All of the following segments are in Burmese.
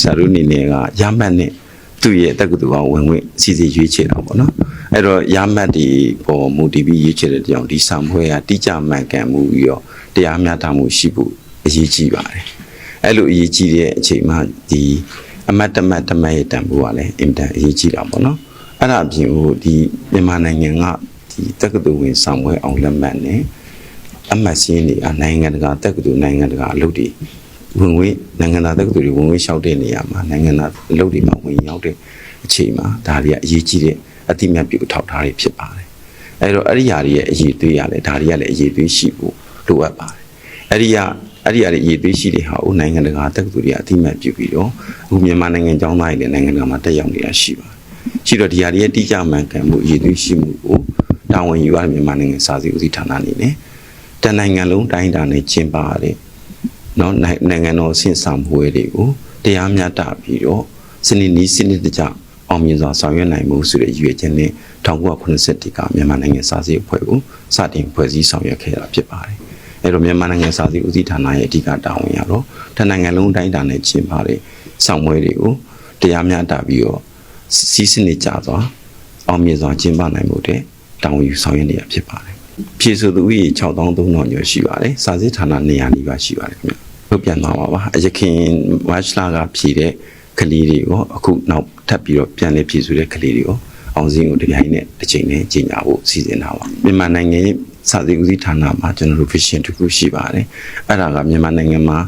ဆရာတို့အနေနဲ့ကရမှတ်နဲ့သူ့ရဲ့တက္ကသိုလ်အောင်ဝင်ဝင်စီစီရွေးချယ်တာပေါ့နော်အဲ့တော့ရမှတ်ဒီပေါ်မူတည်ပြီးရွေးချယ်တဲ့ကြောင့်ဒီစာမွေးကတိကျမှန်ကန်မှုပြီးတော့တရားမျှတမှုရှိဖို့အရေးကြီးပါတယ်အဲ့လိုအရေးကြီးတဲ့အချိန်မှာဒီအမတ်တမတ်တမတ်ရဲ့တန်ဖိုးကလည်းအင်တန်အရေးကြီးတာပေါ့နော်အဲ့ဒါအပြင်ဟိုဒီမြန်မာနိုင်ငံကဒီတက္ကသိုလ်ဝင်စာမွေးအောင်လက်မှတ်နဲ့အမှတ်စင်းတွေအနိုင်ငံတကာတက္ကသိုလ်နိုင်ငံတကာအလုပ်တွေ ဝင်ဝင်နိုင်ငံသားတက္ကသိုလ်တွေဝင်ဝင်လျှောက်တဲ့နေရာမှာနိုင်ငံသားအလုပ်တွေမှာဝင်ရောက်တဲ့အချိန်မှာဒါတွေကအရေးကြီးတဲ့အတိအမြတ်ပြုအထောက်ထားတွေဖြစ်ပါတယ်။အဲတော့အဲ့ဒီຢာတွေရဲ့အရေးသွေးရတယ်ဒါတွေကလည်းအရေးသွေးရှိဖို့လိုအပ်ပါတယ်။အဲ့ဒီကအဲ့ဒီအရေးသွေးရှိတဲ့ဟာကိုနိုင်ငံတကာတက္ကသိုလ်တွေကအတိအမှတ်ပြုပြီးတော့အခုမြန်မာနိုင်ငံကျောင်းသားတွေလည်းနိုင်ငံတကာမှာတက်ရောက်နေတာရှိပါတယ်။ရှိတော့ဒီဟာတွေရဲ့တိကျမှန်ကန်မှုအရေးသွေးရှိမှုကိုတာဝန်ယူရတဲ့မြန်မာနိုင်ငံစာစီဦးစီးဌာနအနေနဲ့တန်နိုင်ငံလုံးတိုင်းတာနဲ့ကျင်းပရတဲ့ နော်နိုင်ငံတော်ဆင့်ဆောင်ပွဲတွေကိုတရားမျှတပြီးတော့စနစ်နီးစနစ်တကျအောင်မြင်စွာဆောင်ရွက်နိုင်မှုဆိုတဲ့ရည်ရွယ်ချက်နဲ့1981ကမြန်မာနိုင်ငံစာစီအဖွဲ့ကိုစတင်ဖွဲ့စည်းဆောင်ရွက်ခဲ့တာဖြစ်ပါတယ်။အဲတော့မြန်မာနိုင်ငံစာစီဦးစီးဌာနရဲ့အဓိကတာဝန်ရတော့တနိုင်ငံလုံးတိုင်းတာနဲ့ကျင်းပတဲ့ဆောင်ပွဲတွေကိုတရားမျှတပြီးတော့စီးစနစ်ကြစွာအောင်မြင်စွာကျင်းပနိုင်မှုတဲ့တာဝန်ယူဆောင်ရွက်နေရဖြစ်ပါတယ်။ဖြည့်ဆိုသူဦးရေ6300ကျော်ရှိပါတယ်။စာစစ်ဌာနနေရာနီးပါးရှိပါတယ်ခင်ဗျ ထုတ်ပြန်သွားပါပါအရခင်ဝါချလာကဖြည့်တဲ့ကလေးတွေကိုအခုနောက်ထပ်ပြီးတော့ပြန်လေဖြည့်ဆိုတဲ့ကလေးတွေကိုအောင်စင်းကိုတပြိုင်နက်တစ်ချိန်နဲ့ကြီးညာဖို့စီစဉ်တာပါမြန်မာနိုင်ငံရဲ့စာစစ်ဦးစီးဌာနမှာကျွန်တော်တို့ vision တစ်ခုရှိပါတယ်အဲ့ဒါကမြန်မာနိုင်ငံမှာ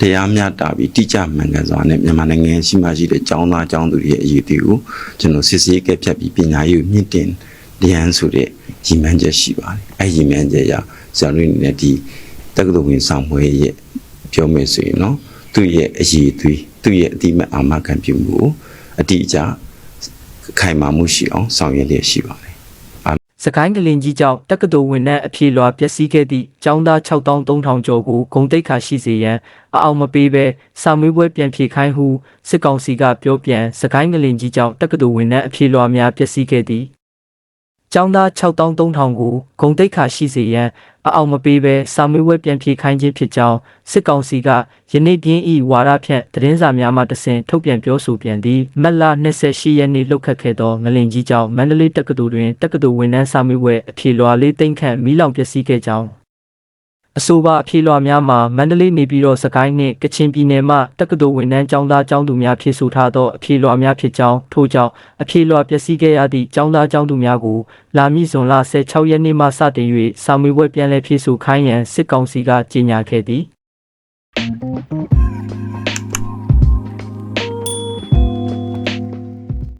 တရားမျှတပြီးတိကျမှန်ကန်စွာနဲ့မြန်မာနိုင်ငံရှိမှရှိတဲ့ចောင်းသားចောင်းသူတွေရဲ့အရေးတွေကိုကျွန်တော်စစ်ဆေးကဲဖြတ်ပြီးပညာရေးကိုမြင့်တင်တရားဆိုတဲ့ညီမှန်းချက်ရှိပါတယ်။အဲညီမှန်းချက်ရဆရာတို့အနေနဲ့ဒီတက္ကသိုလ်ဝင်ဆောင်မွေးရဲ့ ပြောမယ်ဆိုရင်နော်သူ့ရဲ့အရေးသွေးသူ့ရဲ့အတိမတ်အာမခံပြုမှုကိုအတိအကျခိုင်မာမှုရှိအောင်ဆောင်ရွက်လျက်ရှိပါတယ်စကိုင်းကလင်ကြီးကြောင့်တက္ကသိုလ်ဝင်နှင့်အပြေလွာပျက်စီးခဲ့သည့်ကျောင်းသား6300ကျော်ကိုဂုံတိတ်ခါရှိစေရန်အအောင်မပေးဘဲစာမေးပွဲပြန်ဖြေခိုင်းဟုစစ်ကောင်စီကပြောပြန်စကိုင်းကလင်ကြီးကြောင့်တက္ကသိုလ်ဝင်နှင့်အပြေလွာများပျက်စီးခဲ့သည် ကျောင်းသား6300ကိုဂုံတိတ်ခါရှိစေရန်အအောင်မပေးဘဲစာမေးပွဲပြန်ဖြေခိုင်းခြင်းဖြစ်ကြောင်းစစ်ကောင်စီကယနေ့ပြင်းဤဝါရဖြန့်သတင်းစာများမှတဆင်ထုတ်ပြန်ပြောဆိုပြန်သည်မက်လာ28ရက်နေ့လှုပ်ခတ်ခဲ့သောငလင်ကြီးကြောင့်မန္တလေးတက္ကသိုလ်တွင်တက္ကသိုလ်ဝန်ထမ်းစာမေးပွဲအဖြေလွှာလေးသိမ့်ခန့်မီးလောင်ပျက်စီးခဲ့ကြောင်း အဆိုပါအဖြေလွှာများမှာမန္တလေးနေပြည်တော်စကိုင်းနှင့်ကချင်ပြည်နယ်မှတက္ကသိုလ်ဝန်ထမ်းကျောင်းသားကျောင်းသူများဖြည့်ဆို့ထားသောအဖြေလွှာများဖြစ်ကြောင်းထို့ကြောင့်အဖြေလွှာပျက်စီးခဲ့ရသည့်ကျောင်းသားကျောင်းသူများကိုလာမည့်ဇွန်လ16ရက်နေ့မှစတင်၍စာမေးပွဲပြန်လည်ဖြည့်ဆို့ခိုင်းရန်စစ်ကောင်စီကကြေညာခဲ့သည်